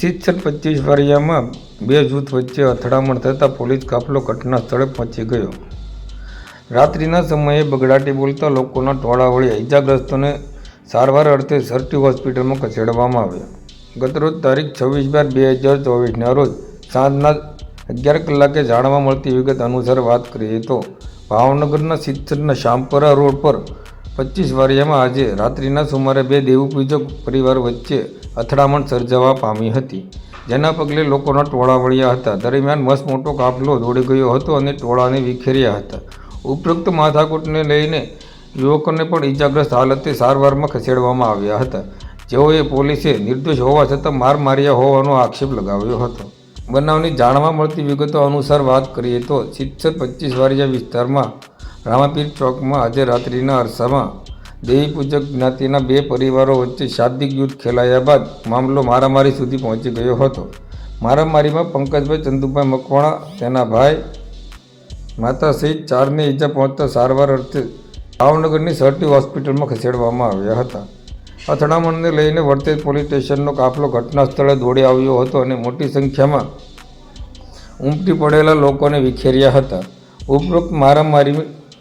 સિત્સર પચીસ વારિયામાં બે જૂથ વચ્ચે અથડામણ થતાં પોલીસ કાફલો ઘટના સ્થળે પહોંચી ગયો. રાત્રિના સમયે બગડાટી બોલતા લોકોના ટોળા વળી ઇજાગ્રસ્તોને સારવાર અર્થે સરટી હોસ્પિટલમાં ખસેડવામાં આવ્યા. ગતરોજ તારીખ છવ્વીસ બાર બે હજાર ચોવીસના રોજ સાંજના અગિયાર કલાકે જાણવા મળતી વિગત અનુસાર વાત કરીએ તો ભાવનગરના સિત્સરના શામપરા રોડ પર પચીસ વારિયામાં આજે, રાત્રિના સુમારે બે દેવપૂજક પરિવાર વચ્ચે અથડામણ સર્જાવા પામી હતી. જેના પગલે લોકોના ટોળા વળ્યા હતા. દરમિયાન મસ્ત મોટો કાફલો દોડી ગયો હતો અને ટોળાને વિખેર્યા હતા. ઉપરોક્ત માથાકૂટને લઈને યુવકોને પણ ઈજાગ્રસ્ત હાલતે સારવારમાં ખસેડવામાં આવ્યા હતા. જેઓએ પોલીસે નિર્દોષ હોવા છતાં માર માર્યા હોવાનો આક્ષેપ લગાવ્યો હતો. બનાવની જાણવા મળતી વિગતો અનુસાર વાત કરીએ તો, સિત્તેર પચીસ વારિયા વિસ્તારમાં રામાપીર ચોકમાં આજે રાત્રિના અરસામાં દેવી પૂજક જ્ઞાતિના બે પરિવારો વચ્ચે શાબ્દિક યુદ્ધ ખેલાયા બાદ મામલો મારામારી સુધી પહોંચી ગયો હતો. મારામારીમાં પંકજભાઈ, ચંદુભાઈ મકવાણા, તેના ભાઈ માતા સહિત ચારને ઈજા પહોંચતા સારવાર અર્થે ભાવનગરની સરટી હોસ્પિટલમાં ખસેડવામાં આવ્યા હતા. અથડામણને લઈને વર્તેજ પોલીસ સ્ટેશનનો કાફલો ઘટના સ્થળે દોડી આવ્યો હતો અને મોટી સંખ્યામાં ઉમટી પડેલા લોકોને વિખેર્યા હતા. ઉપરોક્ત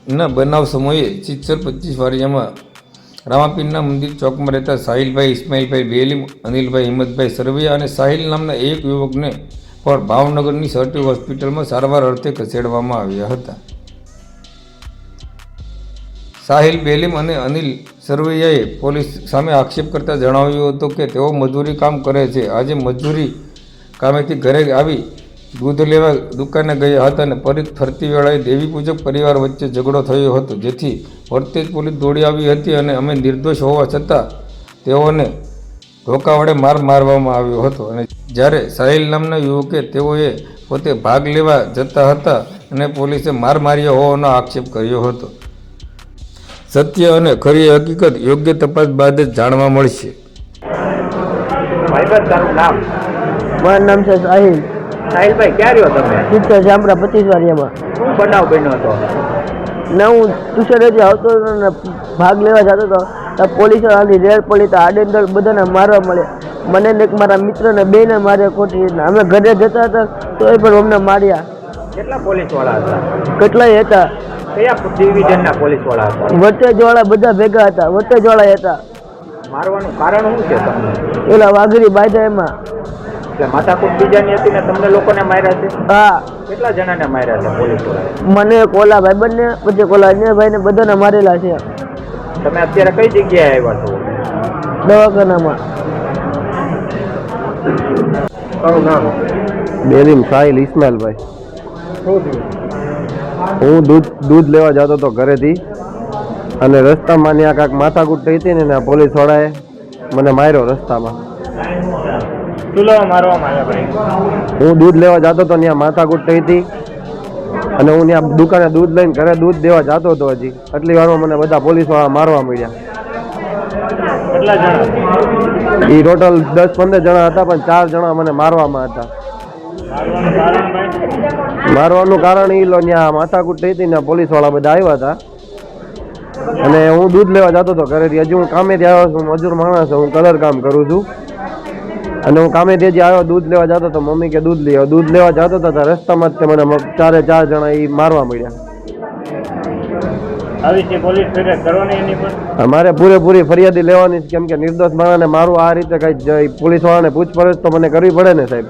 મારામારીના બનાવ સમયે ચિત્સર પચીસ વારિયામાં રામાપીરના મંદિર ચોકમાં રહેતા સાહિલભાઈ, ઇસ્માઇલભાઈ બેલી, અનિલભાઈ, હિંમતભાઈ સરવૈયા અને સાહિલ નામના એક યુવકને પણ ભાવનગરની સર્ટી હોસ્પિટલમાં સારવાર અર્થે ખસેડવામાં આવ્યા હતા. સાહિલ બેલીમ અને અનિલ સરવૈયાએ પોલીસ સામે આક્ષેપ કરતા જણાવ્યું હતું કે તેઓ મજૂરી કામ કરે છે. આજે મજૂરી કામેથી ઘરે આવી દૂધ લેવા દુકાને ગયા હતા અને ફરી ફરતી વેળાએ દેવી પૂજક પરિવાર વચ્ચે ઝઘડો થયો હતો. જેથી વર્તેજ પોલીસ દોડી આવી હતી અને અમે નિર્દોષ હોવા છતાં તેઓને ધોકા વડે માર મારવામાં આવ્યો હતો. અને જ્યારે સાહિલ નામના યુવકે તેઓએ પોતે ભાગ લેવા જતા હતા અને પોલીસે માર માર્યો હોવાનો આક્ષેપ કર્યો હતો. સત્ય અને ખરી હકીકત યોગ્ય તપાસ બાદ જ જાણવા મળશે. મારું નામ છે સાહિલ. સાહિલભાઈ ક્યાં રહ્યો તમે? સિત્તેર જામરા પચીસ વારિયામાં શું બનાવ બન્યો હતો? ના હું ટ્યુશનેથી આવતો હતો ને ભાગ લેવા જતો હતો તો પોલીસો આની રેડ પડી તો આડેંદળ બધાને મારવા મળ્યા. મને ને મારા મિત્રને બેને માર્યા ખોટી રીતના. અમે ઘરે જતા હતા તોય પણ અમને માર્યા. કેટલા પોલીસવાળા હતા? કેટલાય હતા? કયા ડિવિઝનના પોલીસવાળા હતા? વટેજવાળા બધા ભેગા હતા વટેજવાળા હતા. મારવાનું કારણ શું છે તમને? પેલા વાઘરી બાયદા એમાં. એટલે માથાકૂટ બીજાની હતી ને તમને લોકોને માર્યા છે? હા. કેટલા જણાને માર્યા છે પોલીસ મને કોલા ભાઈબંધને પછી કોલા અન્ય ભાઈને બધાને મારેલા છે. તમે અત્યારે કઈ જગ્યાએ આવ્યા છો? દવાખાનામાં. તારું નામ? બેલીમ સાહિલ ઇસ્માઇલભાઈ હું દૂધ દૂધ લેવા જતો હતો ઘરેથી અને રસ્તામાં ત્યાં કાંક માથાકૂટ થઈ હતી ને પોલીસ પોલીસવાળાએ મને માર્યો રસ્તામાં. ચૂલો મારવામાં આવ્યા હું દૂધ લેવા જતો હતો ત્યાં માથાકૂટ થઈ હતી. અને હું ત્યાં દુકાને દૂધ લઈને ઘરે દૂધ દેવા જતો હતો હજી. એટલી વારમાં મને બધા પોલીસવાળા મારવા મળ્યા એ ટોટલ દસ પંદર જણા હતા પણ ચાર જણા મને મારવામાં હતા. મારવાનું કારણ ભાઈ? મારવાનું કારણ એ લો ત્યાં માથાકૂટ થઈ હતી ને પોલીસવાળા બધા આવ્યા હતા. અને હું દૂધ લેવા જતો હતો ઘરેથી. હજી હું કામેથી આવ્યો છું મજૂર માણસ હું કલર કામ કરું છું. અને હું કામેથી હજી આવ્યો દૂધ લેવા જતો હતો મમ્મી કે દૂધ લઈ દૂધ લેવા જતો હતો તો રસ્તામાં જ તે મને ચારે ચાર જણા એ મારવા મળ્યા મારે પૂરેપૂરી ફરિયાદી લેવાની કેમ કે નિર્દોષ માણસને મારું આ રીતે કઈ પોલીસ વાળાને પૂછપરછ તો મને કરવી પડે ને સાહેબ.